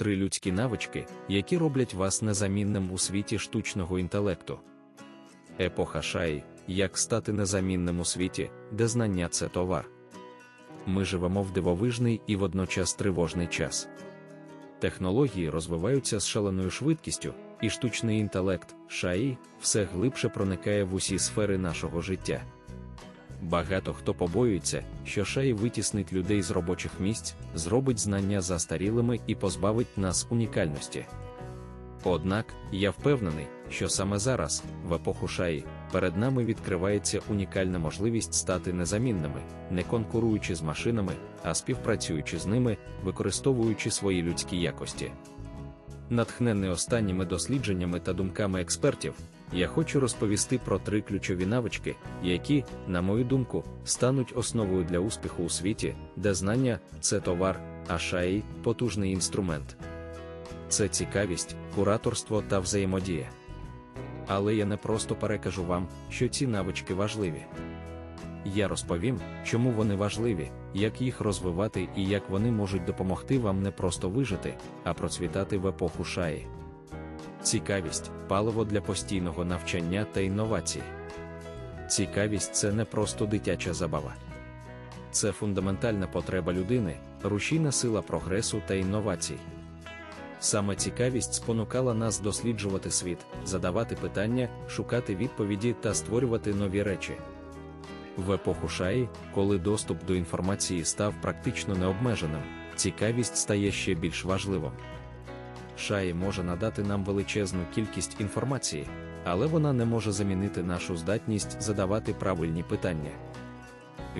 Три людські навички, які роблять вас незамінним у світі штучного інтелекту. Епоха шаї як стати незамінним у світі, де знання це товар. Ми живемо в дивовижний і водночас тривожний час. Технології розвиваються з шаленою швидкістю, і штучний інтелект, шаї, все глибше проникає в усі сфери нашого життя. Багато хто побоюється, що шаї витіснить людей з робочих місць, зробить знання застарілими і позбавить нас унікальності. Однак, я впевнений, що саме зараз, в епоху шаї, перед нами відкривається унікальна можливість стати незамінними, не конкуруючи з машинами, а співпрацюючи з ними, використовуючи свої людські якості. Натхнений останніми дослідженнями та думками експертів, я хочу розповісти про три ключові навички, які, на мою думку, стануть основою для успіху у світі, де знання це товар, а шаї потужний інструмент. Це цікавість, кураторство та взаємодія. Але я не просто перекажу вам, що ці навички важливі. Я розповім, чому вони важливі, як їх розвивати і як вони можуть допомогти вам не просто вижити, а процвітати в епоху шаї. Цікавість паливо для постійного навчання та інновацій. Цікавість це не просто дитяча забава. Це фундаментальна потреба людини, рушійна сила прогресу та інновацій. Саме цікавість спонукала нас досліджувати світ, задавати питання, шукати відповіді та створювати нові речі. В епоху шаї, коли доступ до інформації став практично необмеженим, цікавість стає ще більш важливим. Шаї може надати нам величезну кількість інформації, але вона не може замінити нашу здатність задавати правильні питання.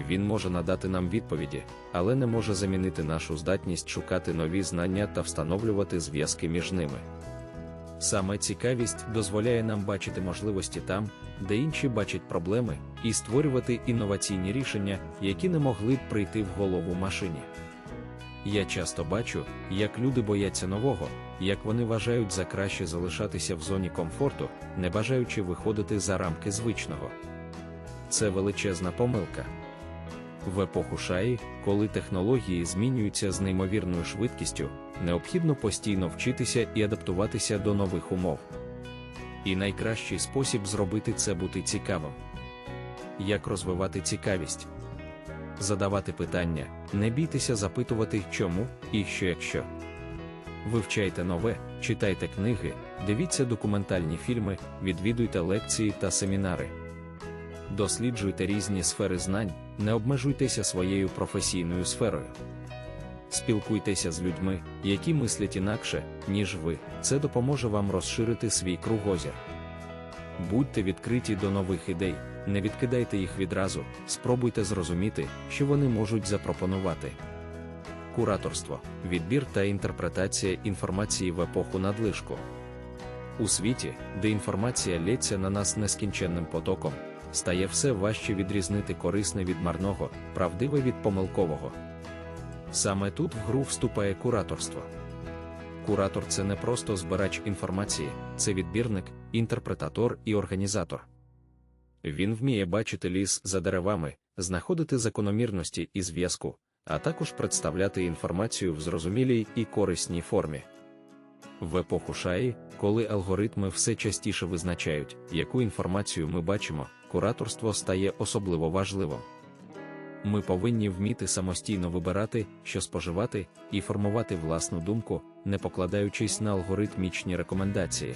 Він може надати нам відповіді, але не може замінити нашу здатність шукати нові знання та встановлювати зв'язки між ними. Саме цікавість дозволяє нам бачити можливості там, де інші бачать проблеми, і створювати інноваційні рішення, які не могли б прийти в голову машині. Я часто бачу, як люди бояться нового, як вони вважають за краще залишатися в зоні комфорту, не бажаючи виходити за рамки звичного. Це величезна помилка. В епоху шаї, коли технології змінюються з неймовірною швидкістю, необхідно постійно вчитися і адаптуватися до нових умов. І найкращий спосіб зробити це бути цікавим. Як розвивати цікавість? Задавати питання, не бійтеся запитувати, чому і що якщо. Вивчайте нове, читайте книги, дивіться документальні фільми, відвідуйте лекції та семінари. Досліджуйте різні сфери знань, не обмежуйтеся своєю професійною сферою. Спілкуйтеся з людьми, які мислять інакше, ніж ви, це допоможе вам розширити свій кругозір. Будьте відкриті до нових ідей, не відкидайте їх відразу, спробуйте зрозуміти, що вони можуть запропонувати. Кураторство, відбір та інтерпретація інформації в епоху надлишку. У світі, де інформація лється на нас нескінченним потоком, стає все важче відрізнити корисне від марного, правдиве від помилкового. Саме тут в гру вступає кураторство. Куратор це не просто збирач інформації, це відбірник, інтерпретатор і організатор. Він вміє бачити ліс за деревами, знаходити закономірності і зв'язку, а також представляти інформацію в зрозумілій і корисній формі. В епоху шаї, коли алгоритми все частіше визначають, яку інформацію ми бачимо, кураторство стає особливо важливим. Ми повинні вміти самостійно вибирати, що споживати, і формувати власну думку, не покладаючись на алгоритмічні рекомендації.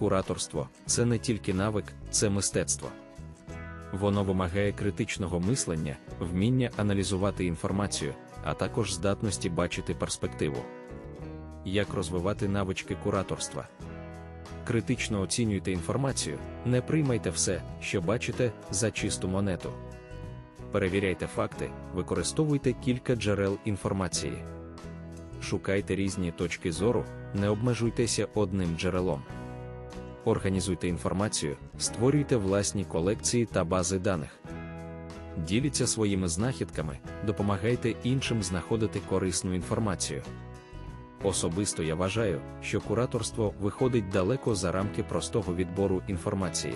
Кураторство це не тільки навик, це мистецтво. Воно вимагає критичного мислення, вміння аналізувати інформацію, а також здатності бачити перспективу. Як розвивати навички кураторства? Критично оцінюйте інформацію, не приймайте все, що бачите, за чисту монету. Перевіряйте факти, використовуйте кілька джерел інформації. Шукайте різні точки зору, не обмежуйтеся одним джерелом. Організуйте інформацію, створюйте власні колекції та бази даних. Діліться своїми знахідками, допомагайте іншим знаходити корисну інформацію. Особисто я вважаю, що кураторство виходить далеко за рамки простого відбору інформації.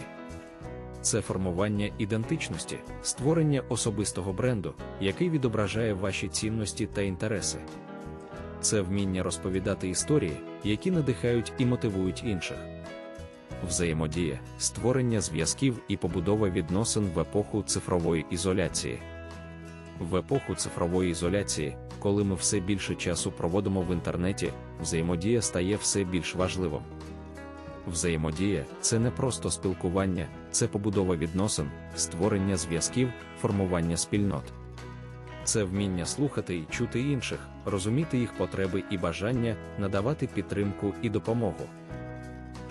Це формування ідентичності, створення особистого бренду, який відображає ваші цінності та інтереси. це вміння розповідати історії, які надихають і мотивують інших. Взаємодія, створення зв'язків і побудова відносин в епоху цифрової ізоляції. В епоху цифрової ізоляції, коли ми все більше часу проводимо в інтернеті, взаємодія стає все більш важливим. Взаємодія це не просто спілкування, це побудова відносин, створення зв'язків, формування спільнот. Це вміння слухати і чути інших, розуміти їх потреби і бажання, надавати підтримку і допомогу.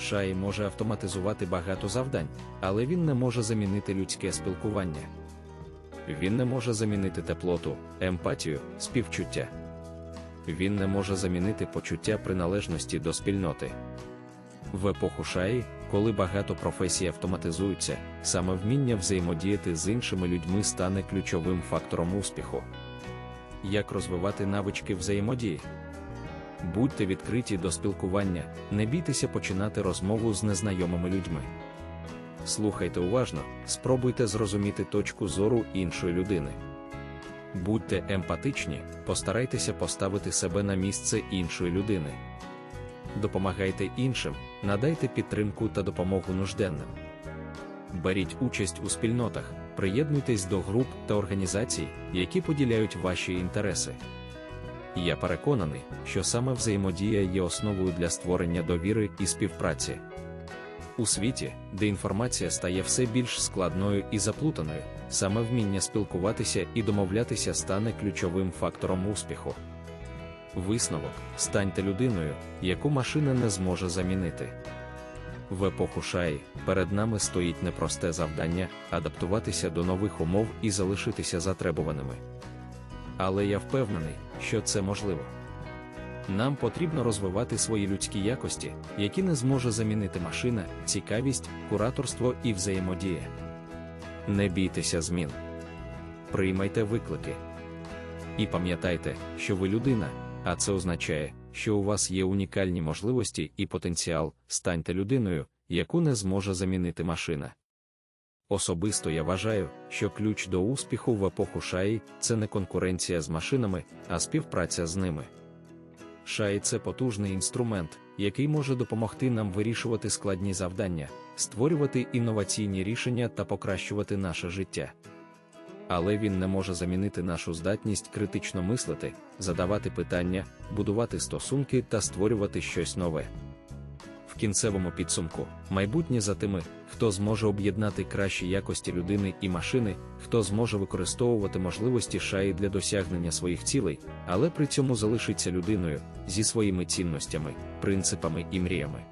Шай може автоматизувати багато завдань, але він не може замінити людське спілкування. Він не може замінити теплоту, емпатію, співчуття. Він не може замінити почуття приналежності до спільноти. В епоху шаї, коли багато професій автоматизуються, саме вміння взаємодіяти з іншими людьми стане ключовим фактором успіху. Як розвивати навички взаємодії? Будьте відкриті до спілкування, не бійтеся починати розмову з незнайомими людьми. Слухайте уважно, спробуйте зрозуміти точку зору іншої людини. Будьте емпатичні, постарайтеся поставити себе на місце іншої людини. Допомагайте іншим, надайте підтримку та допомогу нужденним. Беріть участь у спільнотах, приєднуйтесь до груп та організацій, які поділяють ваші інтереси. Я переконаний, що саме взаємодія є основою для створення довіри і співпраці. У світі, де інформація стає все більш складною і заплутаною, саме вміння спілкуватися і домовлятися стане ключовим фактором успіху. Висновок станьте людиною, яку машина не зможе замінити. В епоху шаї перед нами стоїть непросте завдання адаптуватися до нових умов і залишитися затребуваними. Але я впевнений, що це можливо. Нам потрібно розвивати свої людські якості, які не зможе замінити машина, цікавість, кураторство і взаємодія. Не бійтеся змін. Приймайте виклики. І пам'ятайте, що ви людина, а це означає, що у вас є унікальні можливості і потенціал, станьте людиною, яку не зможе замінити машина. Особисто я вважаю, що ключ до успіху в епоху шаї це не конкуренція з машинами, а співпраця з ними. Шаї це потужний інструмент, який може допомогти нам вирішувати складні завдання, створювати інноваційні рішення та покращувати наше життя. Але він не може замінити нашу здатність критично мислити, задавати питання, будувати стосунки та створювати щось нове. В кінцевому підсумку майбутнє за тими, хто зможе об'єднати кращі якості людини і машини, хто зможе використовувати можливості шаї для досягнення своїх цілей, але при цьому залишиться людиною зі своїми цінностями, принципами і мріями.